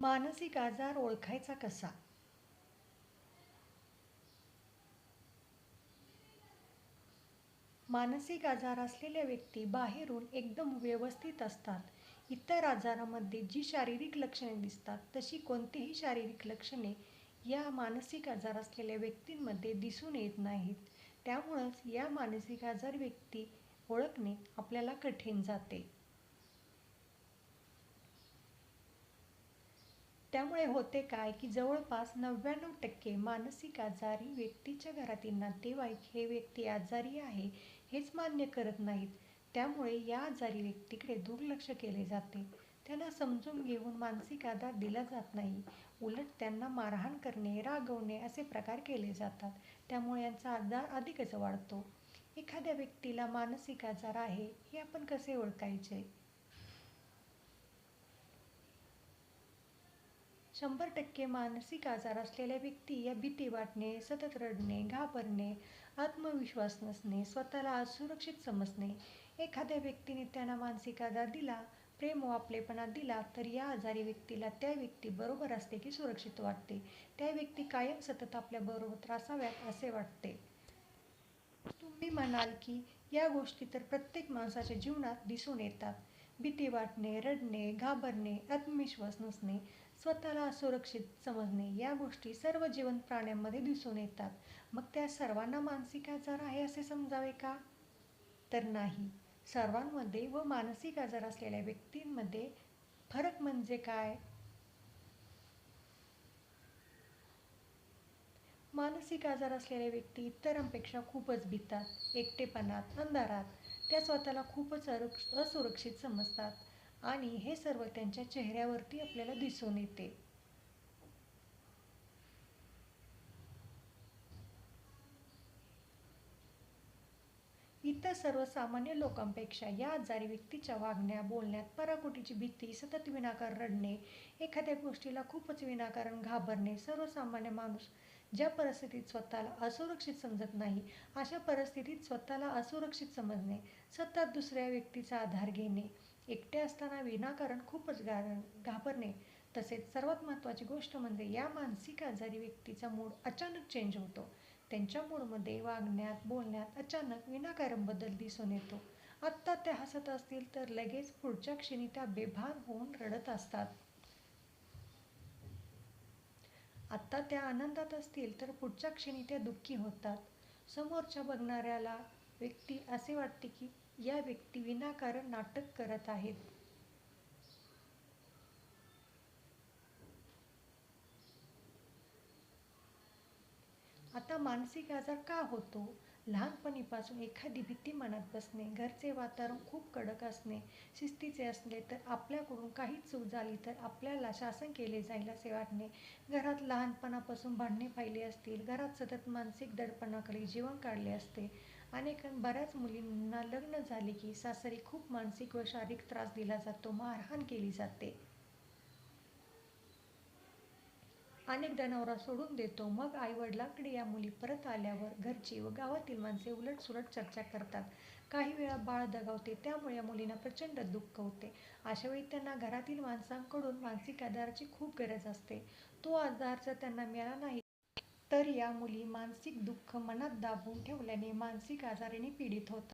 मानसिक आजार ओळखायचा कसा? मानसिक आजार असलेल्या व्यक्ती बाहेरून एकदम व्यवस्थित असतात. इतर आजारामध्ये जी शारीरिक लक्षणे दिसतात तशी कोणतीही शारीरिक लक्षणे या मानसिक आजार असलेल्या व्यक्तींमध्ये दिसून येत नाहीत. त्यामुळंच या मानसिक आजार व्यक्ती ओळखणे आपल्याला कठीण जाते. त्यामुळे होते काय की जवळपास नव्याण्णव टक्के मानसिक आजारी व्यक्तीच्या घरातील नातेवाईक हे व्यक्ती आजारी आहे हेच मान्य करत नाहीत. त्यामुळे या आजारी व्यक्तीकडे दुर्लक्ष केले जाते. त्यांना समजून घेऊन मानसिक आधार दिला जात नाही. उलट त्यांना मारहाण करणे रागवणे असे प्रकार केले जातात. त्यामुळे यांचा आजार अधिकच वाढतो. एखाद्या व्यक्तीला मानसिक आजार आहे हे आपण कसे ओळखायचे? शंभर टक्के मानसिक आजार असलेल्या व्यक्ती या भीती वाटणे सतत रडणे घाबरणे आत्मविश्वास नसणे स्वतःला असुरक्षित समजणे. एखाद्या व्यक्तीने त्यांना मानसिक आजार दिला प्रेम व आपलेपणा दिला तर या आजारी व्यक्तीला त्या व्यक्ती बरोबर असते की सुरक्षित वाटते. त्या व्यक्ती कायम सतत आपल्याबरोबर त्रासाव्यात असे वाटते. तुम्ही म्हणाल की या गोष्टी तर प्रत्येक माणसाच्या जीवनात दिसून येतात. भीती वाटणे रडणे घाबरणे आत्मविश्वास नसणे स्वतःला असुरक्षित समजणे या गोष्टी सर्व जीवन प्राण्यांमध्ये दिसून येतात. मग त्या सर्वांना मानसिक आजार आहे असे समजावे का? तर नाही. सर्वांमध्ये व मानसिक आजार असलेल्या व्यक्तींमध्ये फरक म्हणजे काय? मानसिक आजार असलेल्या व्यक्ती इतरांपेक्षा खूपच भितात एकटेपणात अंधारात. त्या स्वतःला खूपच असुरक्षित समजतात. आणि हे सर्व त्यांच्या चेहऱ्यावरती आपल्याला दिसून येते. इतर सर्वसामान्य लोकांपेक्षा या आजारी व्यक्तीच्या वागण्या बोलण्यात पराकोटीची भीती सतत विनाकारण रडणे एखाद्या गोष्टीला खूपच विनाकारण घाबरणे सर्वसामान्य माणूस ज्या परिस्थितीत स्वतःला असुरक्षित समजत नाही अशा परिस्थितीत स्वतःला असुरक्षित समजणे सतत दुसऱ्या व्यक्तीचा आधार घेणे एकटे असताना विनाकारण खूपच घाबरणे. तसेच सर्वात महत्त्वाची गोष्ट म्हणजे या मानसिक आजारी व्यक्तीचा मूड अचानक चेंज होतो. त्यांच्या मूडमध्ये वागण्यात बोलण्यात अचानक विनाकारण बदल दिसून येतो. आत्ता त्या हसत असतील तर लगेच पुढच्या क्षणी त्या बेभान होऊन रडत असतात. आत्ता त्या आनंदात असतील तर पुढच्या क्षणी त्या दुःखी होतात. समोरच्या बघणाऱ्याला व्यक्ती असे वाटते की या व्यक्ती विनाकारण नाटक करत आहेत. आता मानसिक आजार का होतो? लहानपणीपासून एखादी भीती मनात बसणे घरचे वातावरण खूप कडक असणे शिस्तीचे असले तर आपल्याकडून काहीच चूक झाली तर आपल्याला शासन केले जाईल असे वाटणे. घरात लहानपणापासून भांडणे पाहिले असतील घरात सतत मानसिक दडपणाकडे जीवन काढले असते. अनेक बऱ्याच मुलींना लग्न झाले की सासरी खूप मानसिक व शारीरिक त्रास दिला जातो मारहाण केली जाते. अनेकदा नवरा सोडून देतो मग आई वडिलांकडे या मुली परत आल्यावर घरची व गावातील माणसे उलटसुलट चर्चा करतात. काही वेळा बाळ दगावते त्यामुळे या मुलींना प्रचंड दुःख होते. अशावेळी त्यांना घरातील माणसांकडून मानसिक आधाराची खूप गरज असते. तो आधार जर त्यांना मिळाला नाही तर या मुली मानसिक दुःख मनात दाबून ठेवल्याने मानसिक आजाराने पीडित होतात.